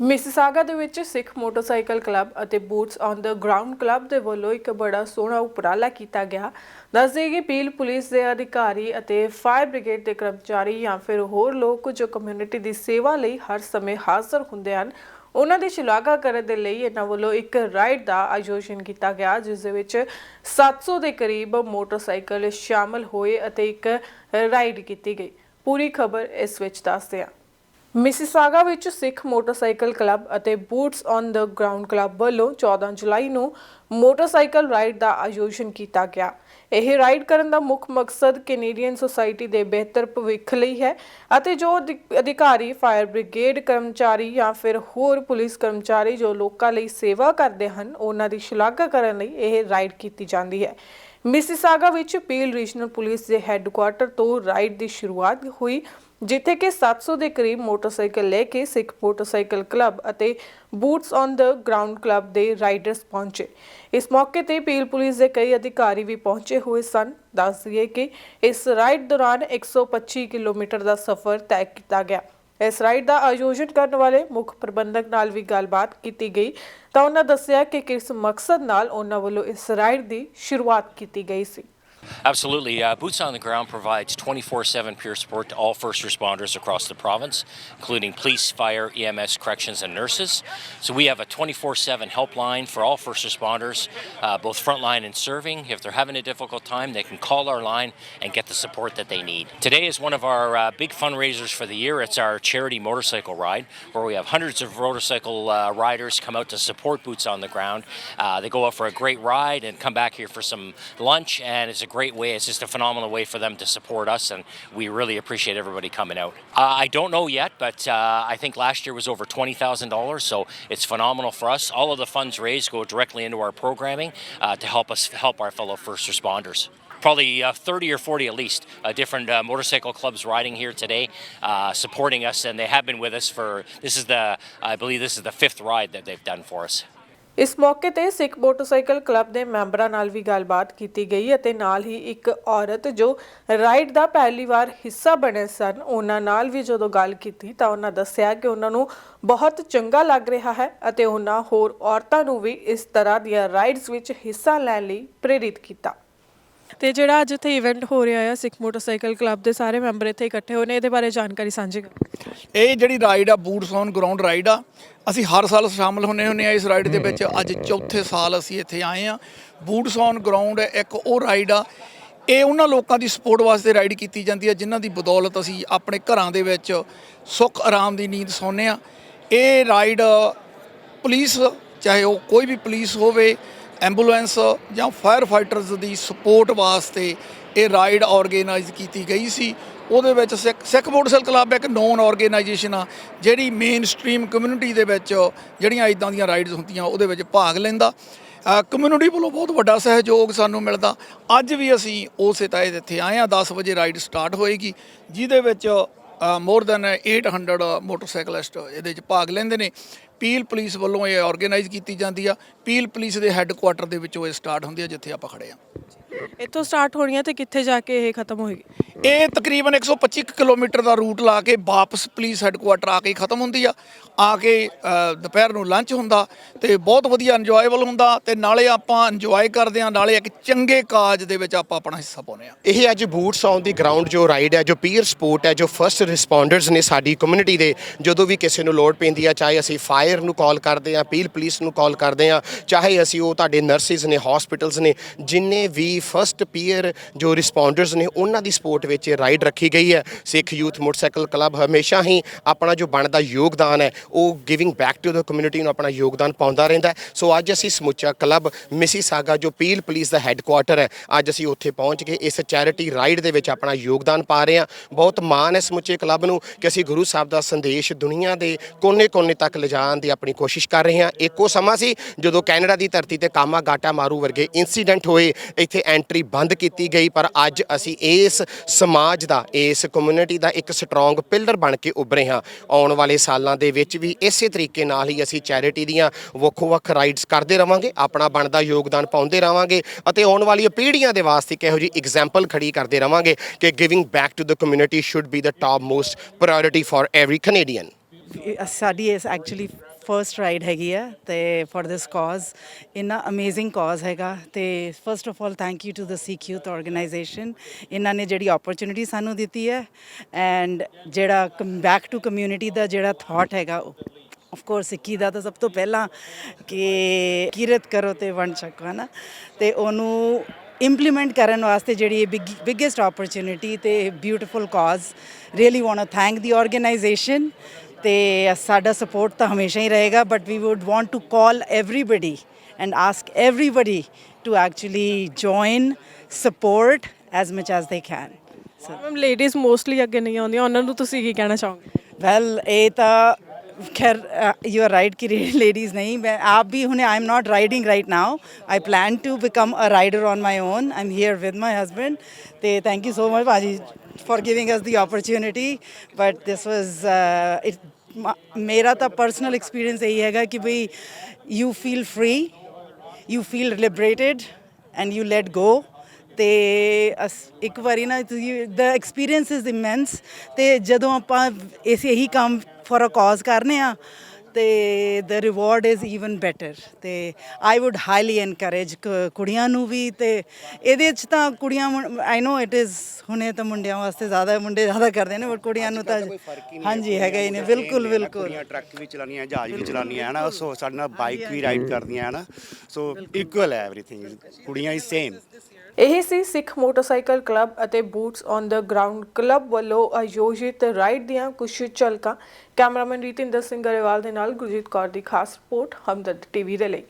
Mississauga ਦੇ ਵਿੱਚ Sikh motorcycle club ਅਤੇ boots on the ground club ਦੇ ਵੱਲੋਂ ਇੱਕ ਬੜਾ ਸੋਹਣਾ ਉਪਰਾਲਾ ਕੀਤਾ ਗਿਆ। ਦੱਸ ਦੱਸਦੇ ਕਿ ਪੀਲ ਪੁਲਿਸ ਦੇ ਅਧਿਕਾਰੀ ਅਤੇ ਫਾਇਰ ਬ੍ਰਿਗੇਡ ਦੇ ਕਰਮਚਾਰੀ ਜਾਂ ਫਿਰ ਹੋਰ ਲੋਕ ਜੋ ਕਮਿਊਨਿਟੀ ਦੀ ਸੇਵਾ ਲਈ ਹਰ ਸਮੇਂ ਹਾਜ਼ਰ ਹੁੰਦੇ ਹਨ, ਉਹਨਾਂ ਦੀ ਸ਼ਲਾਘਾ ਕਰਨ ਦੇ ਲਈ ਇਹਨਾਂ ਵੱਲੋਂ ਇੱਕ ਰਾਈਡ ਦਾ ਆਯੋਜਨ ਕੀਤਾ ਗਿਆ, ਜਿਸ ਦੇ ਵਿੱਚ 700 ਦੇ ਕਰੀਬ ਮੋਟਰਸਾਈਕਲ ਸ਼ਾਮਲ ਹੋਏ ਅਤੇ ਇੱਕ ਰਾਈਡ ਕੀਤੀ ਗਈ। ਪੂਰੀ ਖਬਰ ਇਸ ਵਿੱਚ ਦੱਸਦੇ ਹਾਂ। ਮਿਸਿਸਾਗਾ ਵਿੱਚ ਸਿੱਖ ਮੋਟਰਸਾਈਕਲ ਕਲੱਬ ਅਤੇ boots on the ground club ਵੱਲੋਂ 14 ਜੁਲਾਈ ਨੂੰ ਮੋਟਰਸਾਈਕਲ ਰਾਈਡ ਦਾ ਆਯੋਜਨ ਕੀਤਾ ਗਿਆ। ਇਹ ਰਾਈਡ ਕਰਨ ਦਾ ਮੁੱਖ ਮਕਸਦ ਕੈਨੇਡੀਅਨ ਸੁਸਾਇਟੀ ਦੇ ਬਿਹਤਰ ਭਵਿੱਖ ਲਈ ਹੈ ਅਤੇ ਜੋ ਅਧਿ- ਅਧਿਕਾਰੀ, ਫਾਇਰ ਬ੍ਰਿਗੇਡ ਕਰਮਚਾਰੀ ਜਾਂ ਫਿਰ ਹੋਰ ਪੁਲਿਸ ਕਰਮਚਾਰੀ ਜੋ ਲੋਕਾਂ ਲਈ ਸੇਵਾ ਕਰਦੇ ਹਨ, ਉਹਨਾਂ ਦੀ ਸ਼ਲਾਘਾ ਕਰਨ ਲਈ ਇਹ ਰਾਈਡ ਕੀਤੀ ਜਾਂਦੀ ਹੈ। ਮਿਸਿਸਾਗਾ ਵਿੱਚ ਪੀਲ ਰੀਜਨਲ ਪੁਲਿਸ ਦੇ ਹੈੱਡਕੁਆਰਟਰ ਤੋਂ ਰਾਈਡ ਦੀ ਸ਼ੁਰੂਆਤ ਹੋਈ, ਜਿੱਥੇ ਕਿ 700 ਦੇ ਕਰੀਬ ਮੋਟਰਸਾਈਕਲ ਲੈ ਕੇ ਸਿੱਖ ਮੋਟਰਸਾਈਕਲ ਕਲੱਬ ਅਤੇ boots on the ground club ਦੇ ਰਾਈਡਰਸ ਪਹੁੰਚੇ। ਇਸ ਮੌਕੇ ਤੇ ਪੀਲ ਪੁਲਿਸ ਦੇ ਕਈ ਅਧਿਕਾਰੀ ਵੀ ਪਹੁੰਚੇ ਹੋਏ ਸਨ। ਦੱਸ ਦਈਏ ਕਿ ਇਸ ਰਾਈਡ ਦੌਰਾਨ 125 ਕਿਲੋਮੀਟਰ ਦਾ ਸਫ਼ਰ ਤੈਅ ਕੀਤਾ ਗਿਆ। ਇਸ ਰਾਈਡ ਦਾ ਆਯੋਜਨ ਕਰਨ ਵਾਲੇ ਮੁੱਖ ਪ੍ਰਬੰਧਕ ਨਾਲ ਵੀ ਗੱਲਬਾਤ ਕੀਤੀ ਗਈ ਤਾਂ ਉਹਨਾਂ ਦੱਸਿਆ ਕਿ ਕਿਸ ਮਕਸਦ ਨਾਲ ਉਹਨਾਂ ਵੱਲੋਂ ਇਸ ਰਾਈਡ ਦੀ ਸ਼ੁਰੂਆਤ ਕੀਤੀ ਗਈ ਸੀ। Absolutely. Uh, Boots on the Ground provides 24 7 peer support to all first responders across the province, including police, fire, EMS, corrections, and nurses. So we have a 24 7 helpline for all first responders, uh, both frontline and serving. If they're having a difficult time, they can call our line and get the support that they need. Today is one of our uh, big fundraisers for the year. It's our charity motorcycle ride, where we have hundreds of motorcycle uh, riders come out to support Boots on the Ground. Uh, they go out for a great ride and come back here for some lunch, and it's a great way. It's just a phenomenal way for them to support us, and we really appreciate everybody coming out. Uh, I don't know yet, but uh, I think last year was over twenty thousand dollars, so it's phenomenal for us. All of the funds raised go directly into our programming uh, to help us help our fellow first responders. Probably uh, 30 or 40 at least uh, different uh, motorcycle clubs riding here today, uh, supporting us, and they have been with us for. This is the, I believe, this is the fifth ride that they've done for us. ਇਸ ਮੌਕੇ ਤੇ ਸਿੱਖ motorcycle club ਦੇ ਮੈਂਬਰਾਂ ਨਾਲ ਵੀ ਗੱਲਬਾਤ ਕੀਤੀ ਗਈ ਅਤੇ ਨਾਲ ਹੀ ਇੱਕ ਔਰਤ ਜੋ ਰਾਈਡ ਦਾ ਪਹਿਲੀ ਵਾਰ ਹਿੱਸਾ ਬਣੇ ਸਨ, ਉਹਨਾਂ ਨਾਲ ਵੀ ਜਦੋਂ ਗੱਲ ਕੀਤੀ ਤਾਂ ਉਹਨਾਂ ਦੱਸਿਆ ਕਿ ਉਹਨਾਂ ਨੂੰ ਬਹੁਤ ਚੰਗਾ ਲੱਗ ਰਿਹਾ ਹੈ ਅਤੇ ਉਹਨਾਂ ਹੋਰ ਔਰਤਾਂ ਨੂੰ ਵੀ ਇਸ ਤਰ੍ਹਾਂ ਦੀਆਂ ਰਾਈਡਸ ਵਿੱਚ ਹਿੱਸਾ ਲੈਣ ਲਈ ਪ੍ਰੇਰਿਤ ਕੀਤਾ। ਤੇ ਜਿਹੜਾ ਅੱਜ ਇੱਥੇ ਇਵੈਂਟ ਹੋ ਰਿਹਾ ਹੈ ਸਿੱਖ ਮੋਟਰਸਾਈਕਲ ਕਲੱਬ ਦੇ ਸਾਰੇ ਮੈਂਬਰ ਇੱਥੇ ਇਕੱਠੇ ਹੋਏ ਨੇ, ਇਹਦੇ ਬਾਰੇ ਜਾਣਕਾਰੀ ਸਾਂਝੀ ਕਰ। ਇਹ ਜਿਹੜੀ ਰਾਈਡ ਆ ਬੂਟਸ ਔਨ ਗਰਾਊਂਡ ਰਾਈਡ ਆ, ਅਸੀਂ ਹਰ ਸਾਲ ਸ਼ਾਮਲ ਹੁੰਨੇ ਹੁੰਨੇ ਆ ਇਸ ਰਾਈਡ ਦੇ ਵਿੱਚ। ਅੱਜ ਚੌਥੇ ਸਾਲ ਅਸੀਂ ਇੱਥੇ ਆਏ ਆ। ਬੂਟਸ ਔਨ ਗਰਾਊਂਡ ਇੱਕ ਉਹ ਰਾਈਡ ਆ, ਇਹ ਉਹਨਾਂ ਲੋਕਾਂ ਦੀ ਸਪੋਰਟ ਵਾਸਤੇ ਰਾਈਡ ਕੀਤੀ ਜਾਂਦੀ ਹੈ ਜਿਨ੍ਹਾਂ ਦੀ ਬਦੌਲਤ ਅਸੀਂ ਆਪਣੇ ਘਰਾਂ ਦੇ ਵਿੱਚ ਸੁੱਖ, ਆਰਾਮ ਦੀ ਨੀਂਦ ਸੌਂਦੇ ਆ। ਇਹ ਰਾਈਡ ਪੁਲਿਸ, ਚਾਹੇ ਉਹ ਕੋਈ ਵੀ ਪੁਲਿਸ ਹੋਵੇ ਐਂਬੂਲੈਂਸ, ਜਾਂ ਫਾਇਰ ਫਾਈਟਰਸ ਦੀ ਸਪੋਰਟ ਵਾਸਤੇ ਇਹ ਰਾਈਡ ਆਰਗੇਨਾਈਜ਼ ਕੀਤੀ ਗਈ ਸੀ। ਉਹਦੇ ਵਿੱਚ ਸਿੱਖ ਸਿੱਖ ਮੋਟਰਸਾਈਕਲ ਕਲੱਬ ਇੱਕ ਨੌਨ ਆਰਗੇਨਾਈਜੇਸ਼ਨ ਆ, ਜਿਹੜੀ ਮੇਨ ਸਟ੍ਰੀਮ ਕਮਿਊਨਿਟੀ ਦੇ ਵਿੱਚ ਜਿਹੜੀਆਂ ਇਦਾਂ ਦੀਆਂ ਰਾਈਡਸ ਹੁੰਦੀਆਂ, ਉਹਦੇ ਵਿੱਚ ਭਾਗ ਲੈਂਦਾ। ਕਮਿਊਨਿਟੀ ਵੱਲੋਂ ਬਹੁਤ ਵੱਡਾ ਸਹਿਯੋਗ ਸਾਨੂੰ ਮਿਲਦਾ। ਅੱਜ ਵੀ ਅਸੀਂ ਉਸੇ ਤਹਿਤ ਇੱਥੇ ਆਏ ਆ 10 ਵਜੇ ਰਾਈਡ ਸਟਾਰਟ ਹੋਏਗੀ, ਜਿਹਦੇ ਵਿੱਚ ਮੋਰ ਦੈਨ 800 ਮੋਟਰਸਾਈਕਲਿਸਟ ਇਹਦੇ ਵਿੱਚ ਭਾਗ ਲੈਂਦੇ ਨੇ। ਪੀਲ ਪੁਲਿਸ ਵੱਲੋਂ ਇਹ ਆਰਗੇਨਾਈਜ਼ ਕੀਤੀ ਜਾਂਦੀ ਆ। ਪੀਲ ਪੁਲਿਸ ਦੇ ਹੈੱਡਕੁਆਟਰ ਦੇ ਵਿੱਚੋਂ ਇਹ ਸਟਾਰਟ ਹੁੰਦੀ ਆ, ਜਿੱਥੇ ਆਪਾਂ ਖੜੇ ਆ। ਇੱਥੋਂ ਸਟਾਰਟ ਹੋਣੀ ਹੈ ਤੇ ਕਿੱਥੇ ਜਾ ਕੇ ਇਹ ਖਤਮ ਹੋਏਗੀ? ਇਹ ਤਕਰੀਬਨ 125 ਕੁ ਕਿਲੋਮੀਟਰ ਦਾ ਰੂਟ ਲਾ ਕੇ ਵਾਪਸ ਪੁਲਿਸ ਹੈੱਡਕੁਆਟਰ ਆ ਕੇ ਖਤਮ ਹੁੰਦੀ ਆ। ਆ ਕੇ ਦੁਪਹਿਰ ਨੂੰ ਲੰਚ ਹੁੰਦਾ ਤੇ ਬਹੁਤ ਵਧੀਆ ਇੰਜੋਏਬਲ ਹੁੰਦਾ ਤੇ ਨਾਲੇ ਆਪਾਂ ਇੰਜੋਏ ਕਰਦੇ ਆ ਨਾਲੇ ਇੱਕ ਚੰਗੇ ਕਾਜ ਦੇ ਵਿੱਚ ਆਪਾਂ ਆਪਣਾ ਹਿੱਸਾ ਪਾਉਂਦੇ ਆ ਇਹ ਅੱਜ ਬੂਟਸ ਔਨ ਦੀ ਗਰਾਊਂਡ ਜੋ ਰਾਈਡ ਹੈ, ਜੋ ਪੀਅਰ ਸਪੋਰਟ ਹੈ, ਜੋ ਫਰਸਟ ਰਿਸਪੌਂਡਰਸ ਨੇ ਸਾਡੀ ਕਮਿਊਨਿਟੀ ਦੇ, ਜਦੋਂ ਵੀ ਕਿਸੇ ਨੂੰ ਲੋੜ ਪੈਂਦੀ ਆ, ਚਾਹੇ ਅਸੀਂ ਫਾਇਰ ਨੂੰ ਕਾਲ ਕਰਦੇ ਆ ਪੀਲ ਪੁਲਿਸ ਨੂੰ ਕਾਲ ਕਰਦੇ ਆ ਚਾਹੇ ਅਸੀਂ ਉਹ ਤੁਹਾਡੇ ਨਰਸਿਸ ਨੇ ਹਸਪੀਟਲਸ ਨੇ, ਜਿੰਨੇ ਵੀ ਫਰਸਟ ਪੀਅਰ ਜੋ ਰਿਸਪੌਂਡਰਸ ਨੇ, ਉਹਨਾਂ ਦੀ ਸਪੋਰਟ ਵਿੱਚ ਇਹ ਰਾਈਡ ਰੱਖੀ ਗਈ ਹੈ। ਸਿੱਖ ਯੂਥ ਮੋਟਰਸਾਈਕਲ ਕਲੱਬ ਹਮੇਸ਼ਾ ਹੀ ਆਪਣਾ ਜੋ ਬਣਦਾ ਯੋਗਦਾਨ ਹੈ, ਉਹ giving back to the community ਨੂੰ ਆਪਣਾ ਯੋਗਦਾਨ ਪਾਉਂਦਾ ਰਹਿੰਦਾ ਸੋ ਅੱਜ ਅਸੀਂ ਸਮੁੱਚਾ ਕਲੱਬ ਮਿਸੀਸਾਗਾ ਜੋ ਪੀਲ ਪੁਲਿਸ ਦਾ ਹੈੱਡਕੁਆਟਰ ਹੈ, ਅੱਜ ਅਸੀਂ ਉੱਥੇ ਪਹੁੰਚ ਕੇ ਇਸ ਚੈਰਿਟੀ ਰਾਈਡ ਦੇ ਵਿੱਚ ਆਪਣਾ ਯੋਗਦਾਨ ਪਾ ਰਹੇ ਹਾਂ। ਬਹੁਤ ਮਾਣ ਹੈ ਸਮੁੱਚੇ ਕਲੱਬ ਨੂੰ ਕਿ ਅਸੀਂ ਗੁਰੂ ਸਾਹਿਬ ਦਾ ਸੰਦੇਸ਼ ਦੁਨੀਆ ਦੇ ਕੋਨੇ-ਕੋਨੇ ਤੱਕ ਲਿਜਾਣ ਦੀ ਆਪਣੀ ਕੋਸ਼ਿਸ਼ ਕਰ ਰਹੇ ਹਾਂ। ਇੱਕੋ ਸਮਾਂ ਸੀ ਜਦੋਂ ਕੈਨੇਡਾ ਦੀ ਧਰਤੀ ਤੇ ਕਾਮਾ ਗਾਟਾ ਮਾਰੂ ਵਰਗੇ ਇਨਸੀਡੈਂਟ ਹੋਏ। ਇੱਥੇ ਐਂਟਰੀ ਬੰਦ ਕੀਤੀ ਗਈ, ਪਰ ਅੱਜ ਅਸੀਂ ਇਸ ਸਮਾਜ ਦਾ, ਇਸ ਕਮਿਊਨਿਟੀ ਦਾ ਇੱਕ ਸਟਰੋਂਗ ਪਿਲਰ ਬਣ ਕੇ ਉੱਭਰੇ ਹਾਂ। ਆਉਣ ਵਾਲੇ ਸਾਲਾਂ ਦੇ ਵਿੱਚ ਵੀ ਇਸੇ ਤਰੀਕੇ ਨਾਲ ਹੀ ਅਸੀਂ ਚੈਰਿਟੀ ਦੀਆਂ ਵੱਖੋ-ਵੱਖ ਰਾਈਡਸ ਕਰਦੇ ਰਵਾਂਗੇ, ਆਪਣਾ ਬਣਦਾ ਯੋਗਦਾਨ ਪਾਉਂਦੇ ਰਵਾਂਗੇ ਅਤੇ ਆਉਣ ਵਾਲੀਆਂ ਪੀੜ੍ਹੀਆਂ ਦੇ ਵਾਸਤੇ ਕਿਹੋ ਜੀ ਐਗਜ਼ਾਮਪਲ ਖੜੀ ਕਰਦੇ ਰਵਾਂਗੇ ਕਿ giving back to the community should be the top most priority for every Canadian ਸਾਡੀ ਇਸ ਐਕਚੁਅਲੀ ਫਰਸਟ ਰਾਈਡ ਹੈਗੀ ਆ ਤੇ ਫॉर ਦਿਸ ਕਾਜ਼ ਇਨਾ ਅਮੇਜ਼ਿੰਗ ਕਾਜ਼ ਹੈਗਾ ਤੇ first of all thank you to the Sikh youth organisation ਇਹਨਾਂ ਨੇ ਜਿਹੜੀ ਓਪਰਚੁਨਿਟੀ ਸਾਨੂੰ ਦਿੱਤੀ ਹੈ ਐਂਡ ਜਿਹੜਾ ਕਮ ਬੈਕ ਟੂ ਕਮਿਊਨਿਟੀ ਦਾ ਜਿਹੜਾ ਥਾਟ ਹੈਗਾ ਆਫ ਕੋਰਸ ਸਿੱਖੀ ਦਾ ਤਾਂ ਸਭ ਤੋਂ ਪਹਿਲਾਂ ਕਿ ਕਿਰਤ ਕਰੋ ਤੇ ਵਣ ਛਕੋ ਨਾ ਤੇ ਉਹਨੂੰ ਇੰਪਲੀਮੈਂਟ ਕਰਨ ਵਾਸਤੇ ਜਿਹੜੀ ਇਹ ਬਿਗੇਸਟ ਓਪਰਚੁਨਿਟੀ ਤੇ beautiful cause really want to thank the organisation ਤੇ ਸਾਡਾ ਸਪੋਰਟ ਤਾਂ ਹਮੇਸ਼ਾ ਹੀ ਰਹੇਗਾ but we would want to call everybody and ask everybody to actually join support as much as they can ma'am ladies mostly ਅੱਗੇ ਨਹੀਂ ਆਉਂਦੀਆਂ ਉਹਨਾਂ ਨੂੰ ਤੁਸੀਂ ਕੀ ਕਹਿਣਾ ਚਾਹੋਗੇ? ਵੈਲ ਇਹ ਤਾਂ ਖੈਰ ਯੂ ਆਰ ਰਾਈਟ ਕਿ ਲੇਡੀਜ਼ ਨਹੀਂ ਮੈਂ ਆਪ ਵੀ ਹੁਣੇ I am not riding right now I plan to become a rider on my own I am here with my husband ਤੇ ਥੈਂਕ ਯੂ ਸੋ ਮਚ ਭਾਜੀ। for giving us the opportunity. But this was uh, it. ਮੇਰਾ ਤਾਂ personal experience ਇਹੀ ਹੈਗਾ ਕਿ ਭਈ you feel free you feel liberated and you let go ਤੇ ਇੱਕ ਵਾਰੀ ਨਾ ਦ ਐਕਸਪੀਰੀਅੰਸ ਇਜ਼ ਇਮੈਂਸ ਤੇ ਜਦੋਂ ਆਪਾਂ ਇਸੇ ਹੀ ਕੰਮ ਫॉर ਅ ਕਾਜ਼ ਕਰਨੇ ਆ ਤੇ the reward is even better ਤੇ ਆਈ ਊਡ ਹਾਈਲੀ ਐਨਕਰੇਜ ਕੁੜੀਆਂ ਨੂੰ ਵੀ ਤੇ ਇਹਦੇ ਚ ਤਾਂ ਕੁੜੀਆਂ ਆਈ نو ਇਟ ਇਜ਼ ਹੁਣੇ ਤਾਂ ਮੁੰਡਿਆਂ ਵਾਸਤੇ ਜ਼ਿਆਦਾ ਮੁੰਡੇ ਜ਼ਿਆਦਾ ਕਰਦੇ ਨੇ ਬਟ ਕੁੜੀਆਂ ਨੂੰ ਤਾਂ ਹਾਂਜੀ ਹੈਗਾ ਹੀ ਨੇ ਬਿਲਕੁਲ ਬਿਲਕੁਲ। ਕੁੜੀਆਂ ਟਰੱਕ ਵੀ ਚਲਾਉਂਦੀਆਂ ਜਹਾਜ਼ ਵੀ ਚਲਾਉਂਦੀਆਂ ਹੈ ਨਾ ਸੋ ਸਾਡੇ ਨਾਲ ਬਾਈਕ ਵੀ ਰਾਈਡ ਕਰਦੀਆਂ ਹੈ ਨਾ ਸੋ ਇਕੁਅਲ ਹੈ ਐਵਰੀਥਿੰਗ ਕੁੜੀਆਂ ਹੀ ਸੇਮ ਇਹ ਸੀ ਸਿੱਖ ਮੋਟਰਸਾਈਕਲ ਕਲੱਬ ਅਤੇ boots on the ground. Club ਵੱਲੋਂ ਆਯੋਜਿਤ ਰਾਈਡ ਦੀਆਂ ਕੁਝ ਝਲਕਾਂ ਕੈਮਰਾਮੈਨ ਰੀਤਿੰਦਰ ਸਿੰਘ ਗਰੇਵਾਲ ਦੇ ਨਾਲ ਗੁਰਜੀਤ ਕੌਰ ਦੀ ਖਾਸ ਰਿਪੋਰਟ ਹਮਦਰਦ ਟੀਵੀ ਦੇ ਲਈ।